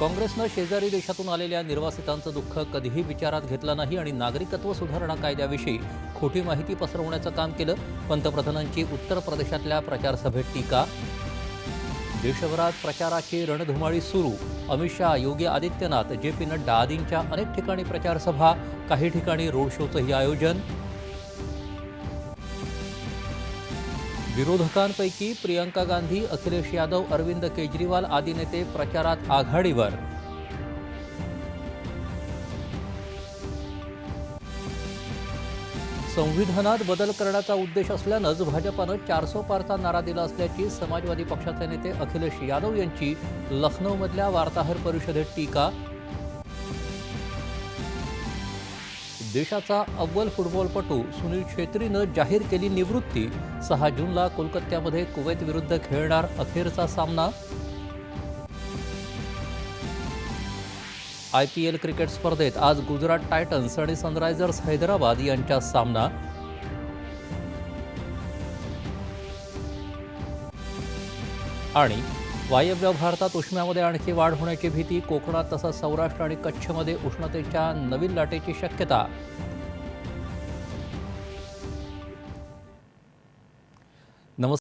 काँग्रेसनं शेजारी देशातून आलेल्या निर्वासितांचं दुःख कधीही विचारात घेतलं नाही आणि नागरिकत्व सुधारणा कायद्याविषयी खोटी माहिती पसरवण्याचं काम केलं. पंतप्रधानांची उत्तर प्रदेशातल्या प्रचारसभेत टीका. देशभरात प्रचाराची रणधुमाळी सुरू. अमित शहा योगी आदित्यनाथ जे पी नड्डा आदींच्या अनेक ठिकाणी प्रचारसभा काही ठिकाणी रोड शोचंही आयोजन. विरोधकांपैकी प्रियंका गांधी अखिलेश यादव अरविंद केजरीवाल आदी नेते प्रचारात आघाडीवर. संविधानात बदल करण्याचा उद्देश असल्यानंच भाजपानं चारसो पारचा नारा दिला असल्याची समाजवादी पक्षाचे नेते अखिलेश यादव यांची लखनौमधल्या वार्ताहर परिषदेत टीका देशाचा अव्वल फुटबॉलपटू सुनील छेत्रीनं जाहीर केली निवृत्ती. सहा जूनला कोलकात्यामध्ये कुवैत विरुद्ध खेळणार अखेरचा सामना. आय पी एल क्रिकेट स्पर्धेत आज गुजरात टायटन्स आणि सनरायझर्स हैदराबाद यांच्यात सामना. आणि वायव्य भारतात उष्म्यामध्ये आणखी वाढ होण्याची भीती कोकणात तसंच सौराष्ट्र आणि कच्छमध्ये उष्णतेच्या नवीन लाटेची शक्यता